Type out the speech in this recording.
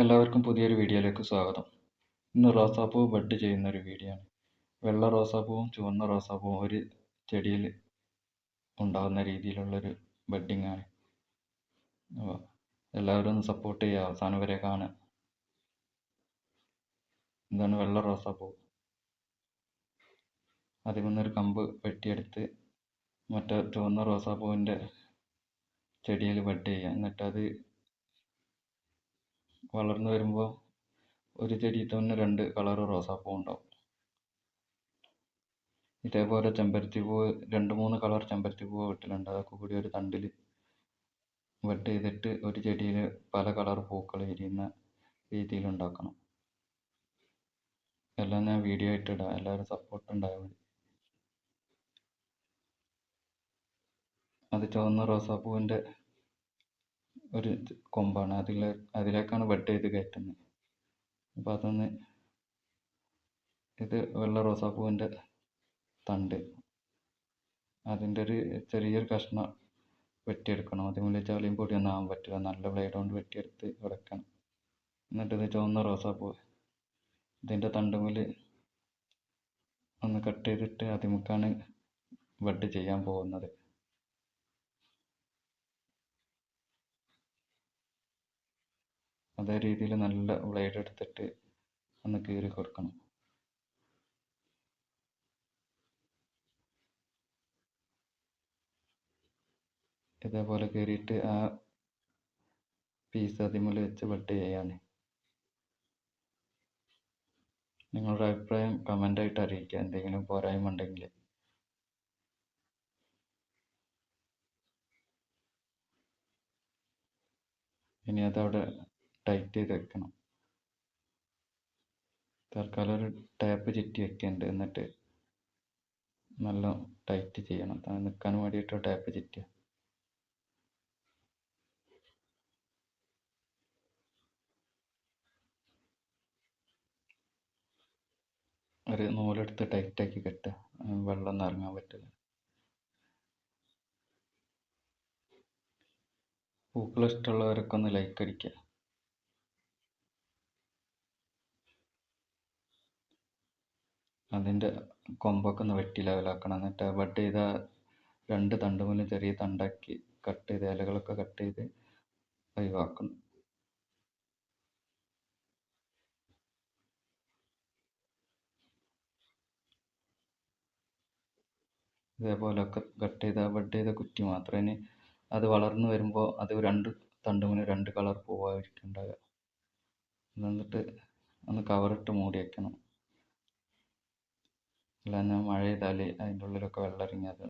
എല്ലാവർക്കും പുതിയൊരു വീഡിയോയിലേക്ക് സ്വാഗതം. ഇന്ന് റോസാപ്പൂ ബഡ് ചെയ്യുന്ന ഒരു വീഡിയോ ആണ്. വെള്ള റോസാപ്പൂവും ചുവന്ന റോസാപ്പൂവും ഒരു ചെടിയിൽ ഉണ്ടാകുന്ന രീതിയിലുള്ളൊരു ബഡിങ് ആണ്. അപ്പോൾ എല്ലാവരും ഒന്ന് സപ്പോർട്ട് ചെയ്യുക. അവസാനം വരെ കാണുക. ഇതാണ് വെള്ള റോസാപ്പൂ. അതിൽ നിന്നൊരു കമ്പ് വെട്ടിയെടുത്ത് മറ്റേ ചുവന്ന റോസാപ്പൂവിന്റെ ചെടിയിൽ ബഡ് ചെയ്യുക. എന്നിട്ടത് വളർന്നു വരുമ്പോൾ ഒരു ചെടിയിൽ തന്നെ രണ്ട് കളർ റോസാപ്പൂ ഉണ്ടാവും. ഇതേപോലെ ചെമ്പരത്തി പൂവ് രണ്ട് മൂന്ന് കളർ ചെമ്പരത്തി പൂവ് വീട്ടിലുണ്ട് അതൊക്കെ കൂടി ഒരു തണ്ടിൽ വെട്ട് ചെയ്തിട്ട് ഒരു ചെടിയിൽ പല കളർ പൂക്കൾ വിരിയുന്ന രീതിയിൽ ഉണ്ടാക്കണം. എല്ലാം ഞാൻ വീഡിയോ ഇട്ടിടാം ഇടാം. എല്ലാവരും സപ്പോർട്ട് ഉണ്ടായാൽ മതി. അത് ചുവന്ന റോസാപ്പൂവിന്റെ ഒരു കൊമ്പാണ്. അതിൽ അതിലേക്കാണ് ബഡ് ചെയ്ത് കയറ്റുന്നത് അപ്പോൾ അതൊന്ന് ഇത് വെള്ള റോസാപ്പൂവിന്റെ തണ്ട്. അതിന്റെ ഒരു ചെറിയൊരു കഷ്ണം വെട്ടിയെടുക്കണം. അതുപോലെ ചളിയും പൊടിയൊന്നും ആവാൻ പറ്റില്ല നല്ല ബ്ലേഡ് കൊണ്ട് വെട്ടിയെടുത്ത് ഉടക്കണം എന്നിട്ട് ഇത് ചുവന്ന റോസാപ്പൂ. ഇതിന്റെ തണ്ടുമുൽ ഒന്ന് കട്ട് ചെയ്തിട്ട് അതിമുക്കാണ് ബഡ് ചെയ്യാൻ പോകുന്നത്. അതേ രീതിയിൽ നല്ല ബ്ലേഡ് എടുത്തിട്ട് ഒന്ന് കീറി കൊടുക്കണം. ഇതേപോലെ കീറിയിട്ട് ആ പീസ് അതിമുള്ളിൽ വെച്ച് വെട്ട് ചെയ്യാണ്. നിങ്ങളുടെ അഭിപ്രായം കമന്റായിട്ട് അറിയിക്കുക. എന്തെങ്കിലും പോരായ്മ ഉണ്ടെങ്കിൽ. ഇനി അതവിടെ ടൈറ്റ് ചെയ്ത് വെക്കണം. തൽക്കാലം ഒരു ടാപ്പ് ചുറ്റി വെക്കുന്നുണ്ട് എന്നിട്ട് നല്ല ടൈറ്റ് ചെയ്യണം. നിൽക്കാൻ വേണ്ടിയിട്ട് ടാപ്പ് ചുറ്റുക. ഒരു നൂലെടുത്ത് ടൈറ്റാക്കി കെട്ടുക. വെള്ളം ഒന്നും ഇറങ്ങാൻ പറ്റില്ല. പൂക്കൾ ഇഷ്ടമുള്ളവരൊക്കെ ഒന്ന് ലൈക്ക് അടിക്കുക. അതിന്റെ കൊമ്പൊക്കെ ഒന്ന് വെട്ടി ലെവലാക്കണം. എന്നിട്ട് ബഡ് ചെയ്ത രണ്ട് തണ്ട് മുതൽ ചെറിയ തണ്ടാക്കി കട്ട് ചെയ്ത് ഇലകളൊക്കെ കട്ട് ചെയ്ത് ഒഴിവാക്കണം ഇതേപോലെയൊക്കെ കട്ട് ചെയ്ത ബഡ് ചെയ്ത കുറ്റി മാത്രമേ ഇനി അത് വളർന്നു വരുമ്പോൾ അത് രണ്ട് തണ്ട് തണ്ടുമുതൽ രണ്ട് കളർ പൂവായിരിക്കും ഉണ്ടാവുക. എന്നിട്ട് ഒന്ന് കവറിട്ട് മൂടി വയ്ക്കണം അല്ലാഞ്ഞാൽ മഴ പെയ്താൽ അതിന്റെ ഉള്ളിലൊക്കെ വെള്ളം ഇറങ്ങി അത്